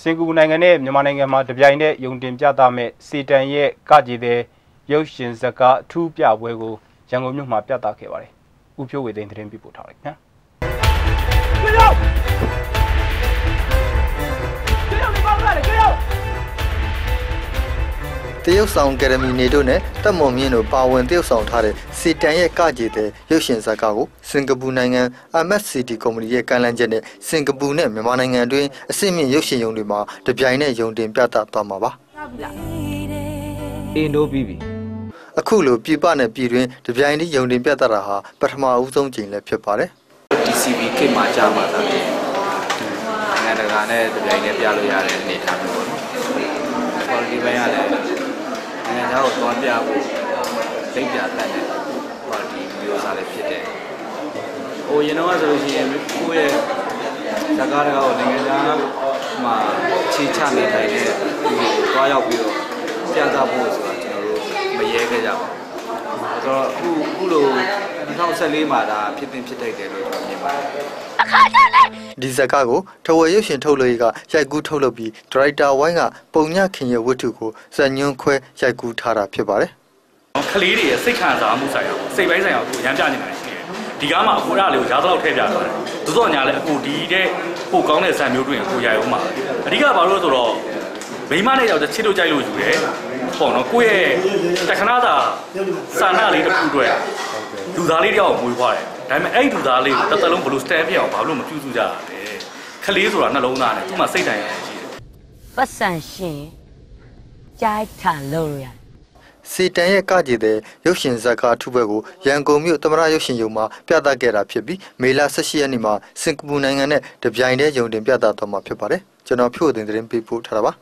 စင်ကာပူနိုင်ငံနဲ့မြန်မာနိုင်ငံမှာတပြိုင်တည်းယုံတင်ပြသမဲ့စီတန်ရဲ့ကကြည်တဲ့ရုပ်ရှင်ဇာတ်ကားအထူးပြပွဲကိုရန်ကုန်မြို့မှာပြသခဲ့ပါတယ်။ဦးဖြိုးဝေသိန်းသတင်းပေးပို့ထားလိုက်ခင်ဗျာ တရုတ်ဆောင်ကယ်ဒမီနေတို့နဲ့တက်မွန်မြင့်တို့ပါဝင်တရုတ်ဆောင်ထားတဲ့စီတန်ရဲ့ကကြည်တဲ့ရုပ်ရှင်ဇာတ်ကားကိုစင်ကာပူနိုင်ငံ MSCT ကုမ္ပဏီရဲ့ကမ်းလှမ်းချက်နဲ့စင်ကာပူနဲ့မြန်မာနိုင်ငံအတွင်းအစစ်မြင့်ရုပ်ရှင်ရုံတွေမှာတပြိုင်နက်ယုံတင်ပြသသွားမှာပါအင်းတို့ပြီးပြီအခုလိုပြည်ပနဲ့ပြည်တွင်းတပြိုင်တည်းယုံတင်ပြသတာဟာပထမအဦးဆုံးကြိမ်လည်းဖြစ်ပါတယ် DCB ကိတ်မှာကြာမှာသာတယ်နိုင်ငံတကာနဲ့တပြိုင်တည်းပြလို့ရတဲ့အနေအထားမျိုးပေါ့နော် quality ဘက်ကလည်းနိုင်ငံ သားကိုသွားပြဖို့လိမ့်ပြတတ်တဲ့ quality မျိုးစားလည်းဖြစ်တယ်ဟိုရင်တော့ဆိုလို့ရှိရင်ကိုယ့်ရဲ့ဇာကားတကားကိုနိုင်ငံသားမှာခြေချနေထိုင်တဲ့ဒီကိုသွားရောက်ပြီးတော့ပြသဖို့ဆိုတာကျွန်တော်တို့မရဲခဲ့ကြပါဘူးဆိုတော့အခုအခုလို2014မှာဒါဖြစ်တင်ဖြစ်တိုက်တယ်လို့ကျွန်တော်မြင်ပါတယ် ဒီဇာတ်ကားကိုထဝယ်ရုပ်ရှင်ထုတ်လို့ရေးကရိုက်ကူးထုတ်လုပ်ပြီးဒရိုက်တာဝိုင်းကပုံညခင်ရဲ့ဝတ္ထုကိုဇာညွန်းခွဲရိုက်ကူးထားတာဖြစ်ပါတယ်ကလေးတွေရဲ့စိတ်ခံစားမှုဆိုင်ရာစိတ်ပိုင်းဆိုင်ရာကိုရမ်းပြနေတာရှိတယ်ဒီကားမှာအကိုရလေးကိုရားတော့ထည့်ပြထားတယ်သို့တော့ညာလဲအကိုဒီတဲ့ပိုကောင်းတဲ့ဇာတ်မျိုးတွင်ကိုရိုက်အောင်ပါအဓိကဘာလို့လဲဆိုတော့မိမနဲ့ယောက်ျားချစ်လို့ကြိုက်လို့ယူတယ်ပေါ့နော်ကိုယ့်ရဲ့တခဏသာစာနာလေးတစ်ခုအတွက်လူသားလေးတယောက်ကိုမွေးဖွားတယ် ဒါပေမဲ့အဲ့ဒီလူသားလေးကိုတစ်သက်လုံးဘလို့ stand ဖြစ်အောင်ဘာလို့မပြုစုကြရလဲခလေးဆိုတာနှလုံးသားနဲ့သူ့မှာစိတ်တိုင်ရရှိတယ်ပတ်စံရှင်ကြိုက်ထန်လို့ရတယ်စီတန်ရဲ့ကကြည်တဲ့ရုပ်ရှင်ဇာတ်ကားထုဘက်ကိုရန်ကုန်မြို့သမရရုပ်ရှင်ရုံမှာပြသခဲ့တာဖြစ်ပြီးမေလ18ရက်နေ့မှာစင်ကာပူနိုင်ငံနဲ့တပြိုင်တည်းယုံတင်ပြသသွားမှာဖြစ်ပါတယ်ကျွန်တော်ဖြို့တင်သတင်းပေးပို့ထားတာပါ